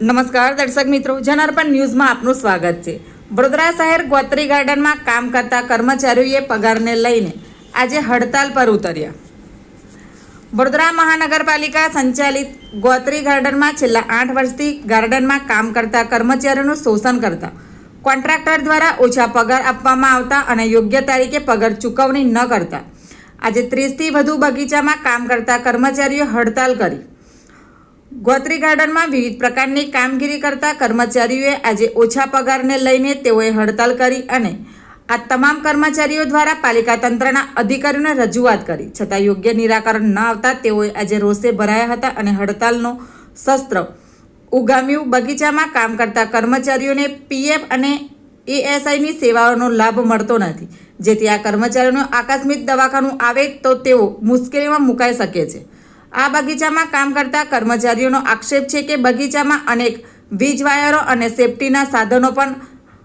નમસ્કાર દર્શક મિત્રો, જનાર્પણ ન્યૂઝમાં આપનું સ્વાગત છે. વડોદરા શહેર ગોત્રી ગાર્ડનમાં કામ કરતા કર્મચારીઓએ પગારને લઈને આજે હડતાલ પર ઉતર્યા. વડોદરા મહાનગરપાલિકા સંચાલિત ગોત્રી ગાર્ડનમાં છેલ્લા આઠ વર્ષથી ગાર્ડનમાં કામ કરતા કર્મચારીઓનું શોષણ કરતા કોન્ટ્રાક્ટર દ્વારા ઓછા પગાર આપવામાં આવતા અને યોગ્ય તારીખે પગાર ચૂકવણી ન કરતા આજે ત્રીસથી વધુ બગીચામાં કામ કરતા કર્મચારીઓ હડતાલ કરી. ગોત્રી ગાર્ડનમાં વિવિધ પ્રકારની કામગીરી કરતા કર્મચારીઓએ આજે ઓછા પગારને લઈને તેઓએ હડતાલ કરી અને આ તમામ કર્મચારીઓ દ્વારા પાલિકા તંત્રના અધિકારીઓને રજૂઆત કરી. છતાં યોગ્ય નિરાકરણ ન આવતા તેઓએ આજે રોષે ભરાયા હતા અને હડતાલનો શસ્ત્ર ઉગામ્યું. બગીચામાં કામ કરતા કર્મચારીઓને પીએફ અને એએસઆઈની સેવાઓનો લાભ મળતો નથી. જેથી આ કર્મચારીઓનું આકસ્મિક દવાખાનું આવે તો તેઓ મુશ્કેલીમાં મુકાઈ શકે છે. આ બગીચામાં કામ કરતા કર્મચારીઓનો આક્ષેપ છે કે બગીચામાં અનેક વીજ વાયરો અને સેફટીના સાધનો પણ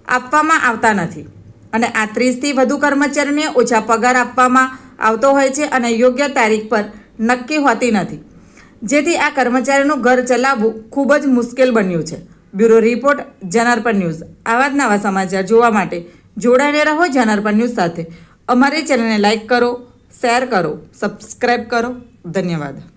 આપવામાં આવતા નથી. અને આ ત્રીસથી વધુ કર્મચારીઓને ઓછા પગાર આપવામાં આવતો હોય છે અને યોગ્ય તારીખ પર નક્કી હોતી નથી. જેથી આ કર્મચારીનું ઘર ચલાવવું ખૂબ જ મુશ્કેલ બન્યું છે. Bureau report, Janarpan news. આવા જ નવા સમાચાર જોવા માટે જોડાઈને રહો જનાર્પણ ન્યૂઝ સાથે. અમારી ચેનલને લાઇક કરો, શેર કરો સબસ્ક્રાઈબ કરો. ધન્યવાદ.